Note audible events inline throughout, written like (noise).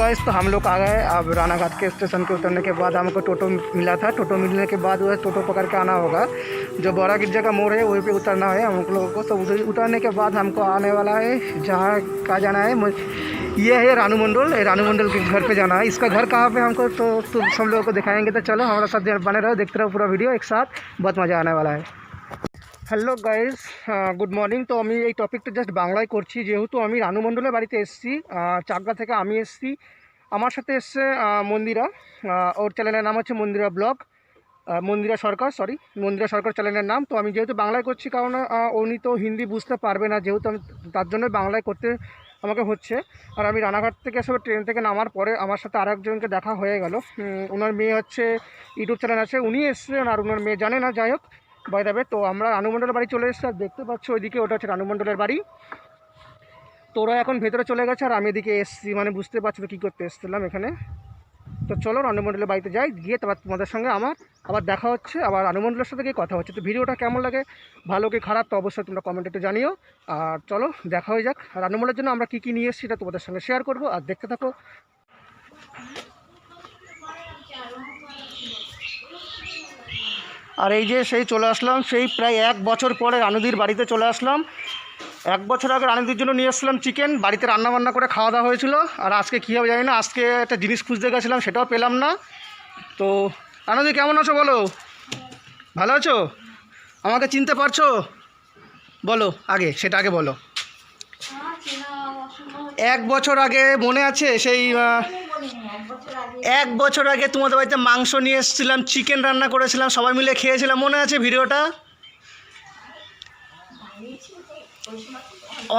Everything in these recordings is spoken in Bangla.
तो गए तो हम लोग आ गए। अब रानाघाट के स्टेशन के उतरने के बाद हमको टोटो मिला था। टोटो मिलने के बाद वह टोटो पकड़ के आना होगा। जो बड़ा गिरजा का मोड़ है, वहीं पे उतरना है हम लोगों को। तो उतरने के बाद हमको आने वाला है, जहाँ का जाना है। ये है रानू मंडल। रानू मंडल के घर पे जाना है। इसका घर कहाँ पे हमको तो सब लोगों को दिखाएँगे। तो चलो, हमारे साथ बने रहो, देखते रहो पूरा वीडियो एक साथ। बहुत मज़ा आने वाला है। হ্যালো গাইজ গুড মর্নিং তো আমি এই টপিকটা জাস্ট বাংলায় করছি। যেহেতু আমি রানু মণ্ডলের বাড়িতে এসেছি চাকদা থেকে আমি এসেছি। আমার সাথে এসছে মন্দিরা। ওর চ্যানেলের নাম হচ্ছে মন্দিরা ব্লগ। মন্দিরা সরকার সরি মন্দিরা সরকার চ্যানেলের নাম। তো আমি যেহেতু বাংলায় করছি, কারণ উনি তো হিন্দি বুঝতে পারবে না, যেহেতু আমি তার জন্য বাংলায় করতে আমাকে হচ্ছে। আর আমি রানাঘাট থেকে এসে ট্রেন থেকে নামার পরে আমার সাথে আরেকজনকে দেখা হয়ে গেল। ওনার মেয়ে হচ্ছে, ইউটিউব চ্যানেল আছে। উনি এসছেন আর ওনার মেয়ে জানে না, যাই হোক। বাই যাবে তো আমরা রানুমণ্ডলের বাড়ি চলে এসেছি, আর দেখতে পাচ্ছ ওইদিকে ওটা হচ্ছে রানুমণ্ডলের বাড়ি। তো ওরা এখন ভেতরে চলে গেছে, আর আমি এদিকে এসছি মানে বুঝতে পারছি কী করতে এসেছিলাম এখানে। তো চলো রানুমণ্ডলের বাড়িতে যাই, গিয়ে তারপর তোমাদের সঙ্গে আমার, আবার দেখা হচ্ছে, আবার রানুমণ্ডলের সাথে গিয়ে কথা হচ্ছে। তো ভিডিওটা কেমন লাগে, ভালো কি খারাপ, তো অবশ্যই তোমরা কমেন্টে একটু জানিও। আর চলো, দেখা হয়ে যাক। রানুমণ্ডলের জন্য আমরা কী কী নিয়ে এসেছি সেটা তোমাদের সঙ্গে শেয়ার করব, আর দেখতে থাকো। আর এই যে সেই চলে আসলাম সেই প্রায় এক বছর পরে রানুদির বাড়িতে চলে আসলাম। এক বছর আগে রানুদির জন্য নিয়ে এসেছিলাম চিকেন বাড়িতে রান্না বান্না করে খাওয়া দাওয়া হয়েছিল। আর আজকে কী হবে জানি না আজকে একটা জিনিস খুঁজতে গেছিলাম সেটাও পেলাম না। তো রানুদি কেমন আছো বলো? ভালো আছো? আমাকে চিনতে পারছ? বলো আগে সেটা আগে বলো। এক বছর আগে মনে আছে সেই এক বছর আগে তোমাদের বাড়িতে মাংস নিয়ে এসেছিলাম চিকেন রান্না করেছিলাম সবাই মিলে খেয়েছিলাম মনে আছে ভিডিওটা?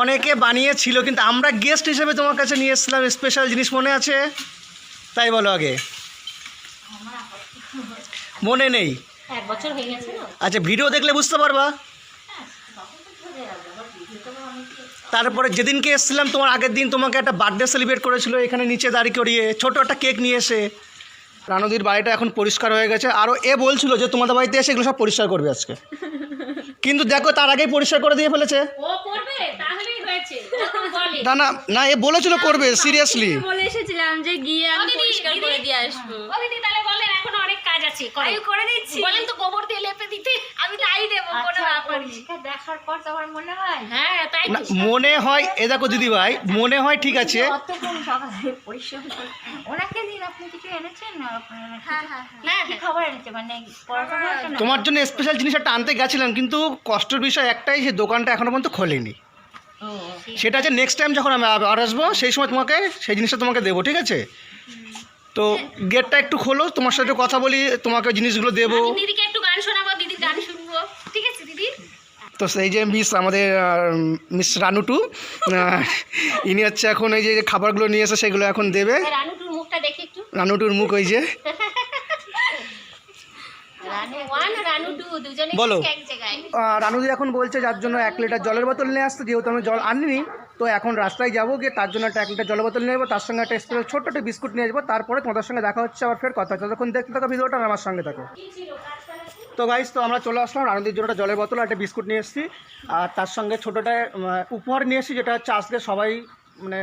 অনেকে বানিয়েছিল কিন্তু আমরা গেস্ট হিসেবে তোমার কাছে নিয়ে এসেছিলাম স্পেশাল জিনিস মনে আছে? তাই বলো আগে। মনে নেই? আচ্ছা ভিডিও দেখলে বুঝতে পারবা। তারপরে যেদিনকে এসেছিলাম তোমার আগের দিন তোমাকে একটা বার্থডে সেলিব্রেট করেছিল এখানে নিচে দাঁড়িয়ে করিয়ে ছোট একটা কেক নিয়ে এসে। রানুদির বাড়িটা এখন পরিষ্কার হয়ে গেছে। আরও এ বলছিল যে তোমাদের বাড়িতে এসে এগুলো সব পরিষ্কার করবে আজকে। (laughs) কিন্তু দেখো তার আগেই পরিষ্কার করে দিয়ে ফেলেছে। ও করবে? তাহলেই হয়েছে। যখন বলে। না না না এ বলেছিল করবে সিরিয়াসলি বলে এসেছিলাম যে গিয়ে আমি পরিষ্কার করে দিয়ে আসব। আছে আমি করে দিচ্ছি। বলেন তো গোবর দিয়ে লেপে দিতে আমি তাই দেবো কোনো আচ্ছা, ব্যাপার দেখার পর তোমার মনে হয়? হ্যাঁ তাই মনে হয় এ দেখো দিদি ভাই মনে হয় ঠিক আছে। অতক্ষণ সকালে পরিশ্রম ওনাকে দিন আপনি কিছু এনেছেন? হ্যাঁ হ্যাঁ হ্যাঁ। কি এনেছে? মানে তোমার জন্য স্পেশাল জিনিস একটা আনতে গেছিলাম কিন্তু কষ্টের বিষয় একটাই যে দোকানটা এখনও পর্যন্ত খোলেনি। সেটা হচ্ছে নেক্সট টাইম যখন আমি আর আসব সেই সময় তোমাকে সেই জিনিসটা তোমাকে দেবো ঠিক আছে? তো গেটটা একটু খোলো তোমার সাথে কথা বলি তোমাকে জিনিসগুলো দেবো। দিদিকে একটু গান শোনাবো দিদির গান শুনব। ঠিক আছে দিদি? তো সেই যে মিস আমাদের মিস রানুটু ইনি হচ্ছে এখন এই যে খাবারগুলো নিয়ে এসে সেগুলো এখন দেবে। রানুটুর মুখটা দেখি একটু। রানুটুর মুখ ওই যে। বলো। রানুদি এখন বলছে যার জন্য এক লিটার জলের বোতল নিয়ে আসতে, যেহেতু আমি জল আনিনি, তো এখন রাস্তায় যাব গিয়ে তার জন্য একটা এক লিটার জলের বোতল নিয়ে যাব তার সঙ্গে একটা স্পেশাল ছোট্ট একটা বিস্কুট নিয়ে যাব তারপরে তোমাদের সঙ্গে দেখা হচ্ছে আবার ফের কথা ততক্ষণ দেখতে থাকো ভিডিওটা আমার সঙ্গে থাকো। তো গাইস তো আমরা চলে আসলাম রানুদির জন্য একটা জলের বোতল একটা বিস্কুট নিয়ে এসেছি, আর তার সঙ্গে ছোটোটা উপহার নিয়ে এসেছি, যেটা হচ্ছে আজকে সবাই মানে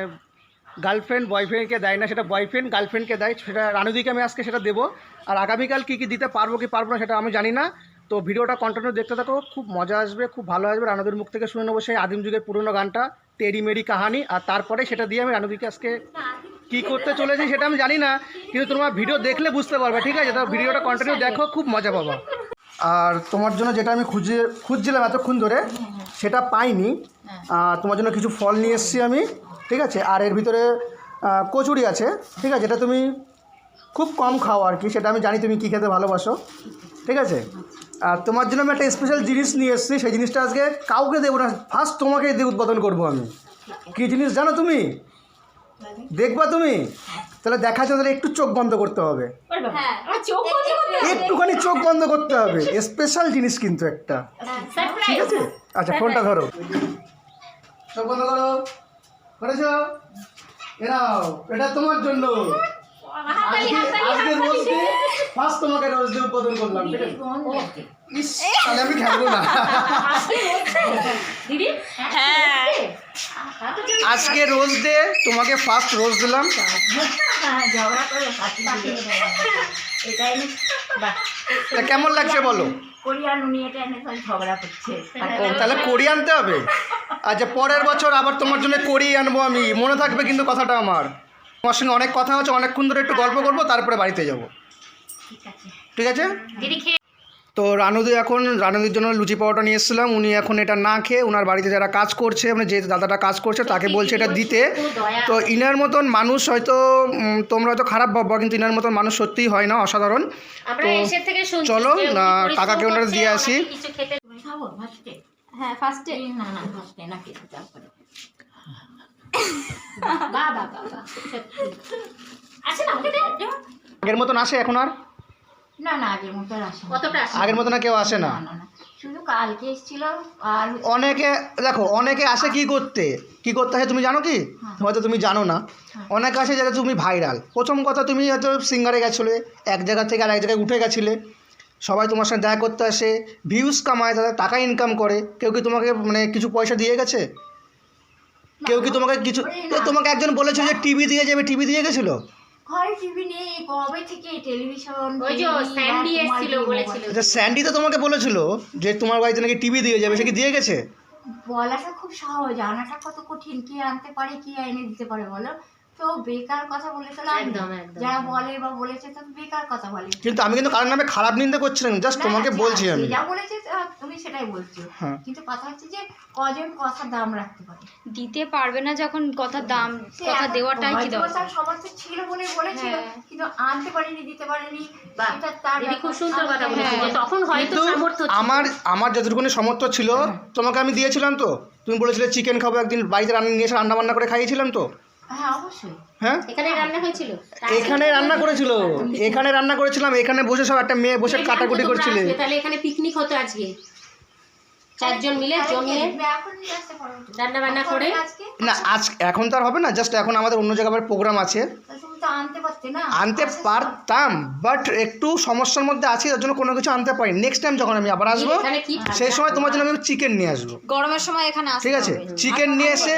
গার্লফ্রেন্ড বয়ফ্রেন্ডকে দেয় না, সেটা বয়ফ্রেন্ড গার্লফ্রেন্ডকে দেয়, সেটা রানুদিকে আমি আজকে সেটা দেবো, আর আগামীকাল কী কী দিতে পারব কি পারব না সেটা আমি জানি না তো ভিডিওটা কন্টিনিউ দেখতে থাকো, খুব মজা আসবে, খুব ভালো আসবে। রানুদির মুখ থেকে শুনে নেব সেই আদিম যুগের পুরনো গানটা টেরি মেরি কাহানি। আর তারপরে সেটা দিয়ে আমি রানুদিকে আজকে কী করতে চলেছি সেটা আমি জানি না, কিন্তু তোমার ভিডিও দেখলে বুঝতে পারবে, ঠিক আছে? তো ভিডিওটা কন্টিনিউ দেখো, খুব মজা পাবা। আর তোমার জন্য যেটা আমি খুঁজে, খুঁজছিলাম এতক্ষণ ধরে, সেটা পাইনি। তোমার জন্য কিছু ফল নিয়ে এসেছি আমি, ঠিক আছে? আর এর ভিতরে কচুরি আছে, ঠিক আছে? এটা তুমি খুব কম খাও আর কি, সেটা আমি জানি তুমি কী খেতে ভালোবাসো, ঠিক আছে? আর তোমার জন্য আমি একটা স্পেশাল জিনিস নিয়ে এসেছি সেই জিনিসটা আজকে কাউকে দেবো না ফার্স্ট তোমাকেই দিয়ে উদ্বোধন করব আমি। কী জিনিস জানো তুমি? দেখবা তুমি? তাহলে দেখা যাচ্ছে তাহলে একটু চোখ বন্ধ করতে হবে। হ্যাঁ চোখ বন্ধ করতে একটুখানি চোখ বন্ধ করতে হবে। স্পেশাল জিনিস কিন্তু একটা। ঠিক আছে? আচ্ছা ফোনটা ধরো। চোখ বন্ধ করো। করেছ? এরাও এটা তোমার জন্য। আজকে রোজ ডে ফার্স্ট তোমাকে রোজ ডে উদ্বোধন করলাম ঠিক আছে? ইস তাহলে আমি খেলব না। দিদি হ্যাঁ। আজকে রোজ ডে। তোমাকে ফার্স্ট রোজ দিলাম। হ্যাঁ, করে তা কেমন লাগছে বলো? এনে তাহলে ঝগড়া করছে। ও তাহলে কড়ি আনতে হবে? আচ্ছা পরের বছর আবার তোমার জন্য কড়ি আনব আমি। মনে থাকবে কিন্তু কথাটা আমার। তোমার সঙ্গে অনেক কথা হচ্ছে অনেকক্ষণ ধরে একটু গল্প করব তারপরে বাড়িতে যাব। ঠিক আছে? ঠিক আছে দিদি খেয়ে তো রানুদি এখন রানুদির জন্য লুচি পাওয়াটা নিয়ে এসেছিলাম উনি এখন এটা না খেয়ে ওনার বাড়িতে যারা কাজ করছে মানে যে দাদাটা কাজ করছে তাকে বলছে এটা দিতে। তো ইনার মতন মানুষ হয়তো তোমরা হয়তো খারাপ ভাববা কিন্তু ইনার মতন মানুষ সত্যিই হয় না অসাধারণ। তো এসে থেকে শুনছি চলো, কাকাকে ওনারা দিয়ে আসি। ওনাকে কিছু খেতে তুমি খাব ফার্স্টে হ্যাঁ ফার্স্টে না না ফার্স্টে না আগের মতন আসে এখন আর? না না আগের মতো আসে কতটা আগের মতন আর কেউ আসে না? না না না। শুধু কালকে এসেছিল আর অনেকে দেখো অনেকে আসে কি করতে? কি করতে আসে তুমি জানো কি? হয়তো তুমি জানো না। অনেকে আসে যাতে তুমি ভাইরাল প্রথম কথা তুমি হয়তো সিঙ্গারে গেছিলে এক জায়গা থেকে আর এক জায়গায় উঠে গেছিলে। সবাই তোমার সাথে দেখা করতে আসে ভিউজ কামায় তাদের টাকা ইনকাম করে। কেউ কি তোমাকে মানে কিছু পয়সা দিয়ে গেছে? কেউ কি তোমাকে কিছু তোমাকে একজন বলেছে যে টিভি দিয়ে যাবে টিভি দিয়ে গেছিল? ঘরে টিভি নেই কবে থেকে? টেলিভিশন ওই যে স্যান্ডি এসেছিল বলেছিল। আচ্ছা স্যান্ডি তো তোমাকে বলেছিল যে তোমার বাড়িতে নাকি টিভি দিয়ে যাবে সে কি দিয়ে গেছে? বলাটা খুব সহজ আনাটা কত কঠিন কে আনতে পারে কে এনে দিতে পারে বলো? তো বেকার কথা বলে তো লাভ একদম, একদম। যারা বলে বা বলেছে তো বেকার কথা বলে। কিন্তু আমি কিন্তু কারোর নামে খারাপ নিন্দা করছি না জাস্ট তোমাকে বলছি আমি। যা বলেছে তুমি সেটাই বলছো। হ্যাঁ। কিন্তু কথা হচ্ছে যে কজন কথার দাম রাখতে পারে? দিতে পারবে না যখন কথার দাম কথা দেওয়াটাই কি দরকার? তার সমর্থ ছিল বলে বলেছিল হ্যাঁ। কিন্তু আনতে পারেনি দিতে পারেনি বাহ, তার খুব সুন্দর কথা বলেছে তখন হয়তো সামর্থ্য ছিল। আমার আমার যতটুকুনি সামর্থ্য ছিল তোমাকে আমি দিয়েছিলাম তো। তুমি বলেছিলে চিকেন খাব একদিন বাড়িতে রান্না নিয়ে এসে রান্না বান্না করে খাইয়েছিলাম তো। হ্যাঁ হ্যাঁ? এখানে রান্না হয়েছিল। এখানে রান্না করেছিল। এখানে রান্না করেছিলাম এখানে বসে সব একটা মেয়ে বসে কাটাকুটি করছিল। করছিলে তাহলে এখানে পিকনিক হতো আজকে। চারজন মিলে জমিয়ে রান্না বান্না করে? না আজ এখন তো আর হবে না জাস্ট এখন আমাদের অন্য জায়গায় প্রোগ্রাম আছে। আনতে পারতাম বাট একটু সমস্যার মধ্যে আছি তার জন্য কোনো কিছু আনতে পারি নেক্সট টাইম যখন আমি আবার আসব সেই সময় তোমার জন্য আমি চিকেন নিয়ে আসব। গরমের সময় এখানে ঠিক আছে? চিকেন নিয়ে এসে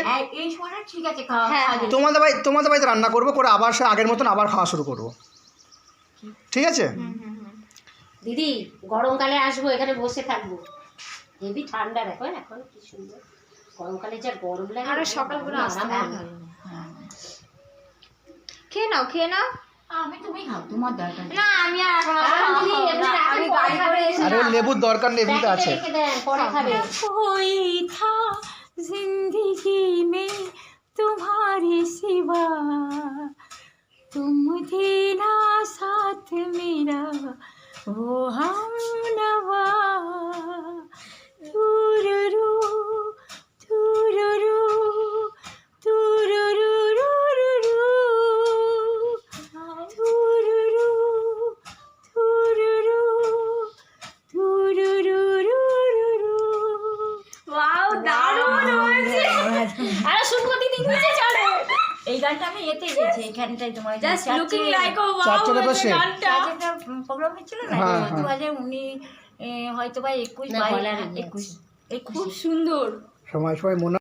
ঠিক আছে খাওয়া হ্যাঁ, তোমাদের বাড়ি তোমাদের বাড়িতে রান্না করব করে আবার সে আগের মতন আবার খাওয়া শুরু করব। ঠিক আছে? দিদি গরমকালে আসব এখানে বসে থাকব। হেভি ঠান্ডা দেখো হ্যাঁ, এখন কি সুন্দর। গরমকালে যা গরম লাগে আর সকালবেলা আসতে ভালো খেয়ে নাও খেয়ে নাও। আমি তুমি খাও তোমার দরকার না আমি আর এখন আছে। পরে তোমার চারটে প্রোগ্রাম হয়েছিল না? হ্যাঁ, দু হ্যাঁ। হাজার উনিশ হয়তো বা একুশ না, বাইশ একুশ একুশ। খুব সুন্দর। সময় সময় মনে